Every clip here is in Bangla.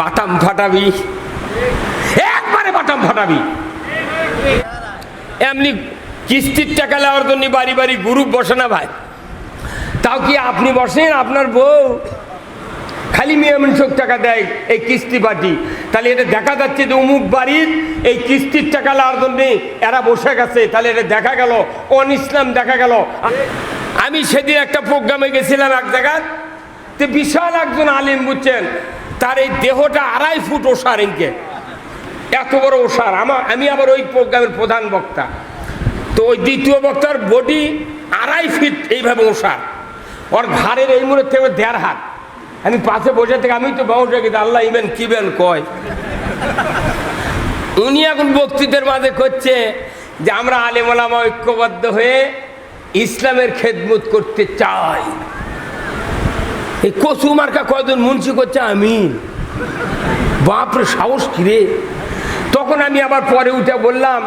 বাটাম ফাটাবি। একবারে বাটাম ফাটাবি। এমনি কিস্তির টাকা নেওয়ার জন্য বাড়ি বাড়ি গ্রুপ বসে না ভাই। তাও কি আপনি বসেন? আপনার বউ। খালি মেয়ে মানুষক টাকা দেয় এই কিস্তি পার্টি তাহলে এটা দেখা যাচ্ছে যে অমুক বাড়ির এই কিস্তির টাকা নেওয়ার জন্য এরা বসে গেছে। তাহলে এটা দেখা গেল অন ইসলাম দেখা গেল। আমি সেদিন একটা প্রোগ্রামে গেছিলাম এক জায়গায়। তো বিশাল একজন আলিম বুঝছেন তার এই দেহটা আড়াই ফুট ওষার ইনকে এত বড় ওষার। আমার আমি আবার ওই প্রোগ্রামের প্রধান বক্তা। তো ওই দ্বিতীয় বক্তার বডি আড়াই ফিট এইভাবে ওষার। ওর ঘাড়ের এই মুহূর্তে থেকে দেড় হাত। আমি পাশে বসে থেকে আমি তো বাউন্ড রেখে আল্লাহ ইবেন কিবেন কয়? উনি এখন বক্তৃতার মাঝে করছে যে আমরা আলেমলামা ঐক্যবদ্ধ হয়ে ইসলামের খেদমত করতে চাই। এই কচু মার্কা কয়জন মুন্সি করছে আমি? বাপরে, সাহস কিরে? তখন আমি আবার পরে উঠে বললাম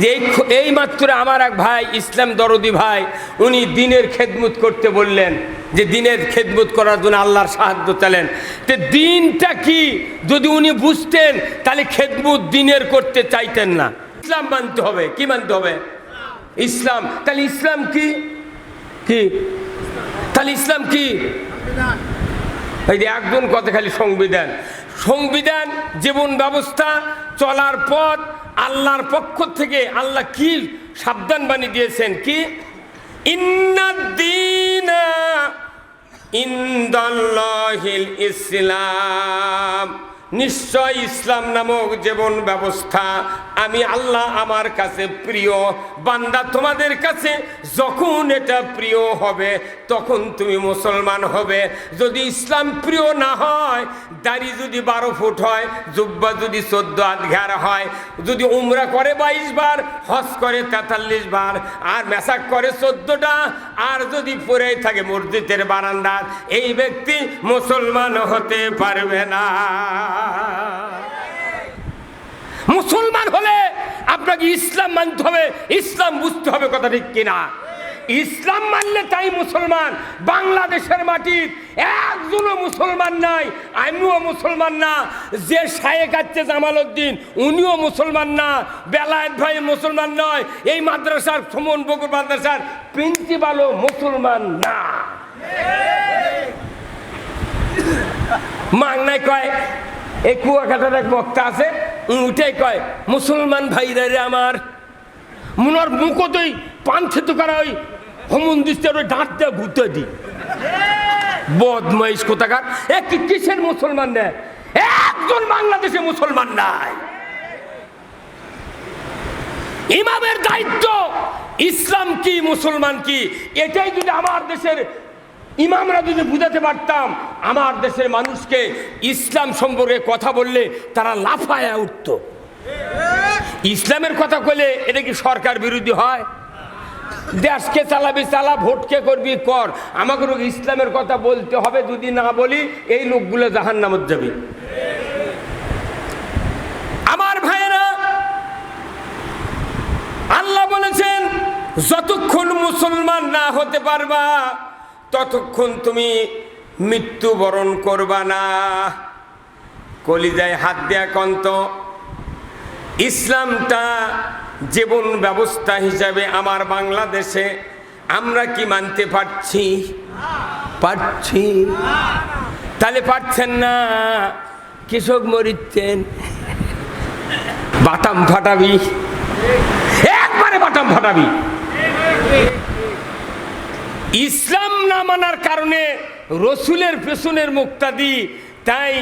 যে এই এই মাত্র আমার এক ভাই, ইসলাম দরদি ভাই, উনি দিনের খেদমত করতে বললেন যে দিনের খেদমত করার জন্য আল্লাহর সাহায্য চালেন। তো দিনটা কি? যদি উনি বুঝতেন, তাহলে খেদমত দিনের করতে চাইতেন না। ইসলাম মানতে হবে। কি মানতে হবে? ইসলাম। তাহলে ইসলাম কি? কি? তাহলে ইসলাম কি? এই যে একজন কথা খালি সংবিধান। সংবিধান, জীবন ব্যবস্থা, চলার পথ, আল্লাহর পক্ষ থেকে আল্লাহ কি সাবধান বাণী দিয়েছেন কি? ইন্দাল্লাহিল ইসলাম। নিশ্চয় ইসলাম নামক জীবন ব্যবস্থা আমি আল্লাহ আমার কাছে প্রিয়। বান্দা তোমাদের কাছে যখন এটা প্রিয় হবে, তখন তুমি মুসলমান হবে। যদি ইসলাম প্রিয় না হয়, দাড়ি যদি বারো ফুট হয়, জুব্বা যদি চোদ্দ আধঘার হয়, যদি উমরা করে বাইশ বার, হজ করে তেতাল্লিশ বার, আর মেসাক করে চোদ্দটা, আর যদি পরে থাকে মসজিদের বারান্দার এই ব্যক্তি মুসলমান হতে পারবে না। মুসলমান হলে আপনাকে ইসলাম মানতে হবে, ইসলাম বুঝতে হবে কথা ঠিক কিনা? ইসলাম মানলে তাই মুসলমান, বাংলাদেশের মাটির একজনও মুসলমান নাই, আমিও মুসলমান না, যে শায়েক আছে জামাল উদ্দিন উনিও মুসলমান না, বেলায়েত ভাই মুসলমান নয়, এই মাদ্রাসার সমন বকুর মাদ্রাসার প্রিন্সিপালও মুসলমান না। মাংনায় কয় এই কুয়াকাটার এক বক্তা আছে উঠে কয়, মুসলমান ভাইরা রে আমার, মুনার মুখতই পান খেতে করা ওই হমুন দিচ্ছে ওই ডাঁট দিয়ে ঘুরতে দি। বদমাইশ কোথাকার? এ কিসের মুসলমান নেয় একজন বাংলাদেশে মুসলমান নাই। ইমামের দায়িত্ব, ইসলাম কি, মুসলমান কি? এটাই যদি আমার দেশের ইমামরা যদি বুঝাতে পারতাম, আমার দেশের মানুষকে ইসলাম সম্পর্কে কথা বললে তারা লাফায়া উঠত। ইসলামের কথা বলে এটা কি সরকার বিরোধী হয়? দেশকে চালাবি, চালা, ভোটকে করবি, কর। আমাকে ইসলামের কথা বলতে হবে, যদি না বলি, এই লোকগুলো জাহান নামত যাবে। আমার ভাইয়েরা, আল্লাহ বলেছেন, যতক্ষণ মুসলমান না হতে পারবা ততক্ষণ তুমি মৃত্যুবরণ করবা না। কলিজায় হাত দেয়া কন্ত। ইসলামটা জীবন ব্যবস্থা হিসাবে আমার বাংলাদেশে আমরা কি মানতে পারছি? পারছি। তাহলে পারছেন না। কৃষক মরিচ্ছেন। বাটাম ফাটাবি। একবারে বাটাম ফাটাবি। ইসলাম না মানার কারণে রসুলের পেছনের মুক্তাদি তাই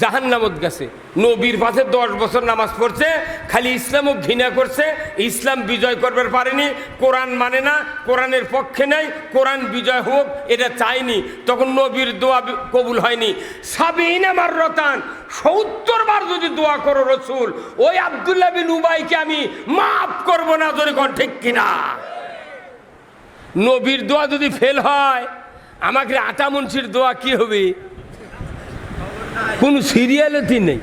জাহান্নামত গেছে। নবীর পাশে দশ বছর নামাজ পড়ছে, খালি ইসলামও ঘৃণা করছে, ইসলাম বিজয় করবার পারেনি, কোরআন মানে না, কোরআনের পক্ষে নেই, কোরআন বিজয় হোক, এটা চায়নি তখন নবীর দোয়া কবুল হয়নি। সাবিন আমার রতান সত্তর বার যদি দোয়া করো রসুল, ওই আবদুল্লাহ বিন উবাইকে আমি মাফ করব না, যদি ঠিক কিনা। নবীর দোয়া যদি ফেল হয় আমাকে আটা মুন্সির দোয়া কি হবে? কোন সিরিয়ালিটি নেই।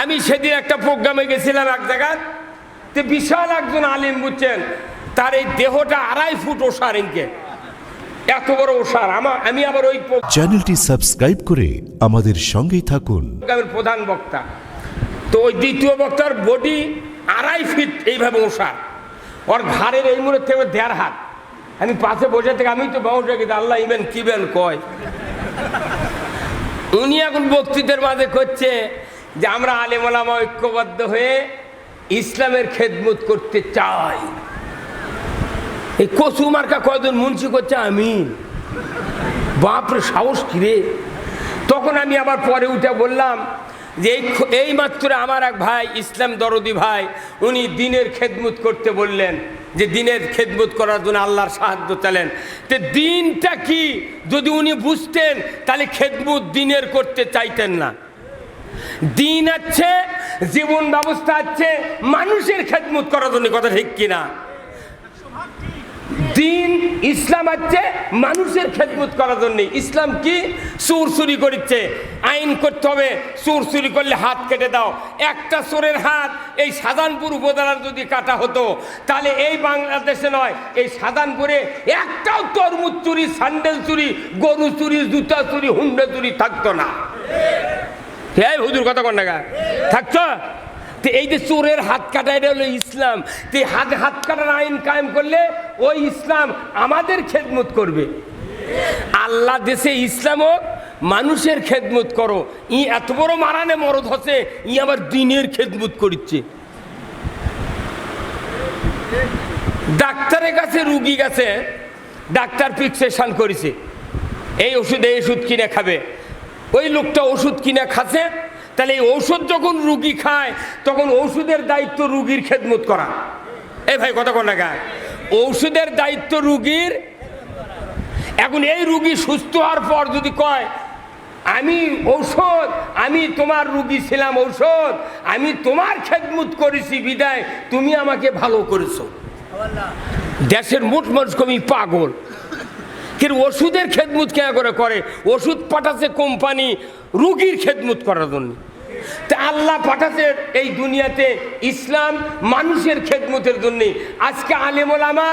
আমি সেদিন একটা প্রোগ্রামে গেছিলাম এক জায়গায় তো বিশাল একজন আলিম বুঝছেন তার এই দেহটা আড়াই ফুট ওষার ইনকে এত বড় ওষার আমার আমি আবার ওই চ্যানেলটি সাবস্ক্রাইব করে আমাদের সঙ্গেই থাকুন। প্রধান বক্তা। তো ওই দ্বিতীয় বক্তার বডি আড়াই ফিট এইভাবে ওষার। ওর ঘাড়ের এই মুহূর্তে থেকে দেড় হাত। আমি পাশে বসে থেকে, আমি তো বাউন্ড রেখে আল্লাহ ইবেন কিবেন কয়? উনি এখন বক্তৃতার মাঝে করছে যে আমরা আলেমলামা ঐক্যবদ্ধ হয়ে ইসলামের খেদমত করতে চাই। এই কচু মার্কা কয়জন মুন্সি করছে? আমি। বাপরে সাহস কিরে তখন আমি আবার পরে উঠে বললাম যে এই মাত্র আমার এক ভাই, ইসলাম দরদি ভাই, উনি দিনের খেদমত করতে বললেন যে দিনের খেদমত করার জন্য আল্লাহর সাহায্য চালেন তো দিনটা কি? যদি উনি বুঝতেন, তাহলে খেদমত দিনের করতে চাইতেন না। দিন আছে, জীবন ব্যবস্থা আছে, মানুষের খেদমত করার জন্য কথা ঠিক কিনা? দিন ইসলাম আছে মানুষের খেদমত করার জন্য। ইসলাম কি? চোর চুরি করছে আইন করতে হবে, চোর চুরি করলে হাত কেটে দাও। একটা চোরের হাত এই সাধানপুর উপজেলার যদি কাটা হতো, তাহলে এই বাংলাদেশে নয়, এই সাধানপুরে একটাও তরমুজ চুরি, স্যান্ডেল চুরি, গরু চুরি, জুতা চুরি, হুন্ডা চুরি থাকতো না। হ্যাঁ হুজুর কথা কন না থাকতো এই যে চোরের হাত কাটা এটা হলো ইসলাম, তো হাত হাত কাটার আইন কায়েম করলে ওই ইসলাম আমাদের খেদমত করবে। আল্লাহ দেশে ইসলাম হোক, মানুষের খেদমত করো। ই এত বড় মারানে মরদ হচ্ছে, ই আবার দিনের খেদমত করছে ডাক্তারের কাছে রুগী গেছে, ডাক্তার ফিক্সেশন করেছে। এই ওষুধ এই ওষুধ কিনে খাবে। ওই লোকটা ওষুধ কিনে খাচ্ছে তাহলে এই ঔষধ যখন রুগী খায় তখন ওষুধের দায়িত্ব রুগীর খেদমত করা। এ ভাই কথা কোন গায় ঔষধের দায়িত্ব রুগীর এখন এই রুগী সুস্থ হওয়ার পর যদি কয় আমি ঔষধ আমি তোমার রুগী ছিলাম ঔষধ আমি তোমার খেদমত করেছি বিদায় তুমি আমাকে ভালো করেছ। দেশের মোট মানুষ কমি পাগল। কিন্তু ওষুধের খেদমত কেন করে করে? ওষুধ পাঠাচ্ছে কোম্পানি রুগীর খেদমুত করার জন্য। তা আল্লাহ পাঠাচ্ছে এই দুনিয়াতে ইসলাম মানুষের খেদমতের জন্য। আজকে আলেমোলামা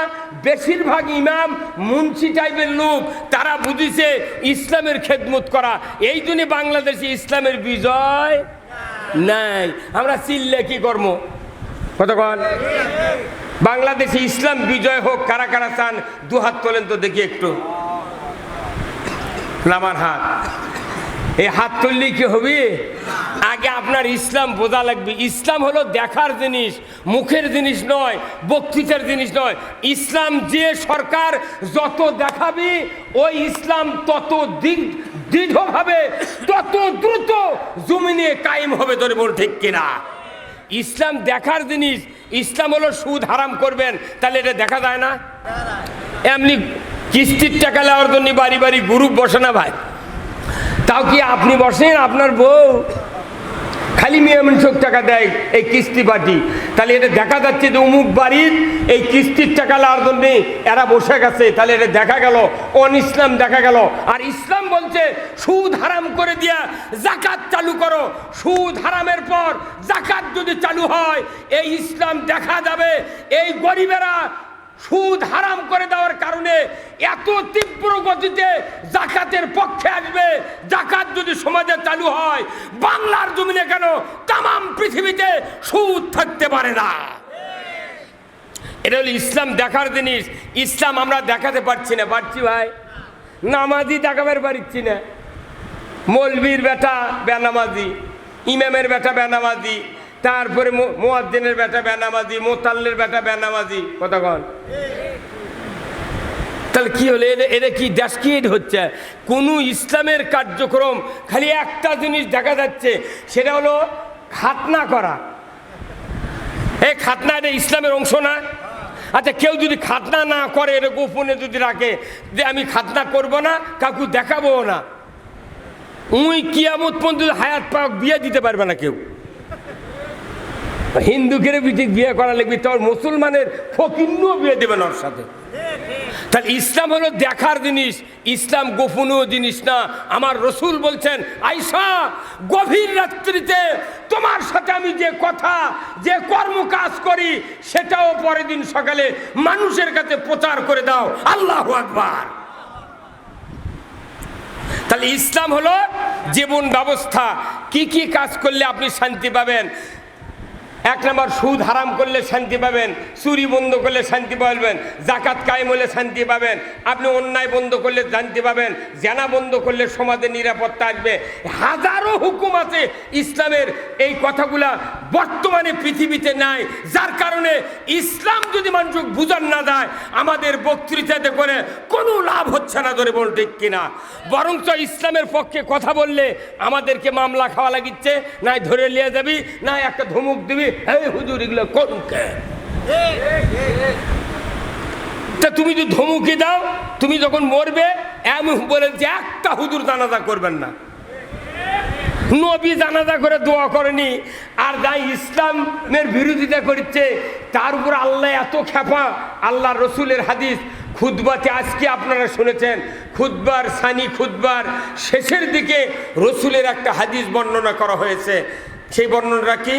বেশিরভাগ ইমাম মুন্সি টাইপের লোক, তারা বুঝিছে ইসলামের খেদমত করা। এই জন্য বাংলাদেশে ইসলামের বিজয় নাই। আমরা চিল্লে কি কর্ম কতক্ষণ বাংলাদেশে ইসলাম বিজয় হোক, কারা কারা চান, দু হাত তোলেন তো দেখি একটু। আমার হাত। এই হাত তুললেই কি হবে? আগে আপনার ইসলাম বোঝা লাগবে। ইসলাম হলো দেখার জিনিস, মুখের জিনিস নয়, বক্তৃতার জিনিস নয়। ইসলাম যে সরকার যত দেখাবি, ওই ইসলাম তত দৃঢ়ভাবে, তত দ্রুত জমিনে কায়েম হবে তোর বল ঠিক কিনা? ইসলাম দেখার জিনিস ইসলাম হলো সুদ হারাম করবেন, তাহলে এটা দেখা যায় না? এমনি কিস্তির টাকা নেওয়ার জন্য বাড়ি বাড়ি গ্রুপ বসে না ভাই? তাও কি আপনি বসেন আপনার বউ? খালি মিয়ামনসুক টাকা দেয়, এই কিস্তি পাটি তাহলে এটা দেখা যাচ্ছে যে অমুক বাড়ির এই কিস্তির টাকা নেওয়ার জন্যে এরা বসে গেছে। তাহলে এটা দেখা গেল অন ইসলাম দেখা গেল। আর ইসলাম বলছে, সুদ হারাম করে দিয়া জাকাত চালু করো। সুদ হারামের পর জাকাত যদি চালু হয়, এই ইসলাম দেখা যাবে, এই গরিবেরা সুদ হারাম করে দেওয়ার কারণে এত তীব্র গতিতে জাকাতের পক্ষে আসবে। জাকাত যদি সমাজে চালু হয়, বাংলার জমিনে কেন তাম পৃথিবীতে সুদ থাকতে পারে না? এটা হলো ইসলাম দেখার জিনিস। ইসলাম আমরা দেখাতে পারছি না। পারছি ভাই? নামাজি দেখাবার পারছি না। মলবির বেটা বেনামাজি, ইমামের বেটা বেনামাজি তারপরে মো- মোয়াজ্জেনের বেটা বেনামাজি, মোতাল্লের বেটা বেনামাজি কতক্ষণ তাহলে কি হলো? এটা কি এটা হচ্ছে? কোনো ইসলামের কার্যক্রম খালি একটা জিনিস দেখা যাচ্ছে, সেটা হলো খাতনা করা। এই খাতনা এটা ইসলামের অংশ না? আচ্ছা কেউ যদি খাতনা না করে, এটা গোপনে যদি রাখে, যে আমি খাতনা করব না, কাকু দেখাবো না। উই কিয়ামত পর্যন্ত হায়াত পাক বিয়ে দিতে পারবে না কেউ। হিন্দুকে বিয়ে করা লাগবে তোর মুসলমানের ফকিন্নও বিয়ে দেবেন ওর সাথে। তাহলে ইসলাম হলো দেখার জিনিস, ইসলাম গোপনীয় জিনিস না। আমার রসুল বলছেন আইসা গভীর রাত্রিতে তোমার সাথে আমি যে কথা, যে কর্ম কাজ করি, সেটাও পরের দিন সকালে মানুষের কাছে প্রচার করে দাও। আল্লাহ আকবার। তাহলে ইসলাম হলো জীবন ব্যবস্থা। কি কি কাজ করলে আপনি শান্তি পাবেন? এক নম্বর সুদ হারাম করলে শান্তি পাবেন, চুরি বন্ধ করলে শান্তি পাবেন জাকাত কায়েম হলে শান্তি পাবেন, আপনি অন্যায় বন্ধ করলে শান্তি পাবেন, জেনা বন্ধ করলে সমাজের নিরাপত্তা আসবে। হাজারো হুকুম আছে ইসলামের, এই কথাগুলা বর্তমানে পৃথিবীতে নাই, যার কারণে ইসলাম যদি মানুষ বুঝান না যায় আমাদের বক্তৃতাতে করে কোনো লাভ হচ্ছে না ধরে বল ঠিক কিনা। বরঞ্চ ইসলামের পক্ষে কথা বললে আমাদেরকে মামলা খাওয়া লাগিচ্ছে, নাই ধরে নিয়ে যাবি না একটা ধমুক দিবি এই হুজুর, এগুলো কোনকে তা তুমি যদি ধমুকি দাও, তুমি যখন মরবে এমন বলেন যে একটা হুজুর জানাজা করবেন না। নবী জানাজা করে দোয়া করেনি, আর যাই ইসলামের বিরোধিতা করছে, তার উপর আল্লাহ এত খেপা আল্লাহ রসুলের হাদিস। খুদবাতে আজকে আপনারা শুনেছেন খুদবার সানি খুদবার শেষের দিকে রসুলের একটা হাদিস বর্ণনা করা হয়েছে। সেই বর্ণনাটা কি?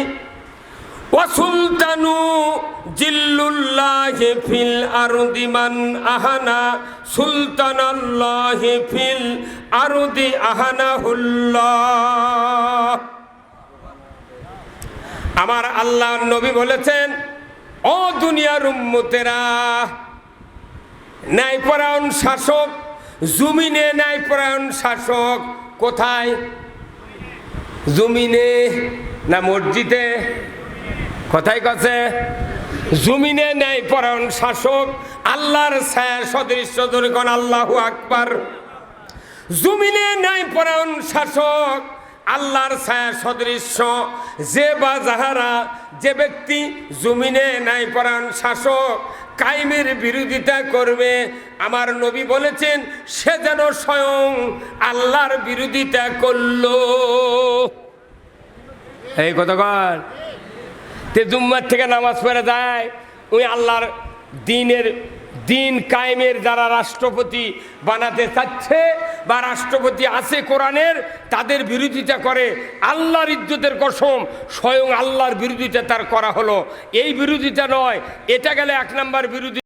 আহানা আমার আল্লাহ নবী বলেছেন, ও দুনিয়ার উম্মতেরা, ন্যায়পরায়ণ শাসক, জুমিনে ন্যায়পরায়ণ শাসক কোথায়? জমিনে না মসজিদে? কোথায় কাছে? জমিনে ন্যায় পরায়ণ শাসক, আল্লাহর ছায়া সদৃশ্য ধরেগণ আল্লাহু আকবার। জমিনে ন্যায় পরায়ণ শাসক, আল্লাহর ছায়া সদৃশ্য, যে বা যাহারা, যে ব্যক্তি জমিনে ন্যায় পরায়ণ শাসক, কায়েমের বিরোধিতা করবে। আমার নবী বলেছেন, সে যেন স্বয়ং আল্লাহর বিরোধিতা করল। এই কতক্ষণ তে জুম্মার থেকে নামাজ পড়ে যায় ওই আল্লাহর দিনের দিন কায়েমের যারা রাষ্ট্রপতি বানাতে চাচ্ছে বা রাষ্ট্রপতি আছে কোরআনের, তাদের বিরোধিতা করে আল্লাহর ইজ্জতের কসম, স্বয়ং আল্লাহর বিরোধিতা তার করা হলো। এই বিরোধিতা নয়, এটা গেলে এক নাম্বার বিরোধী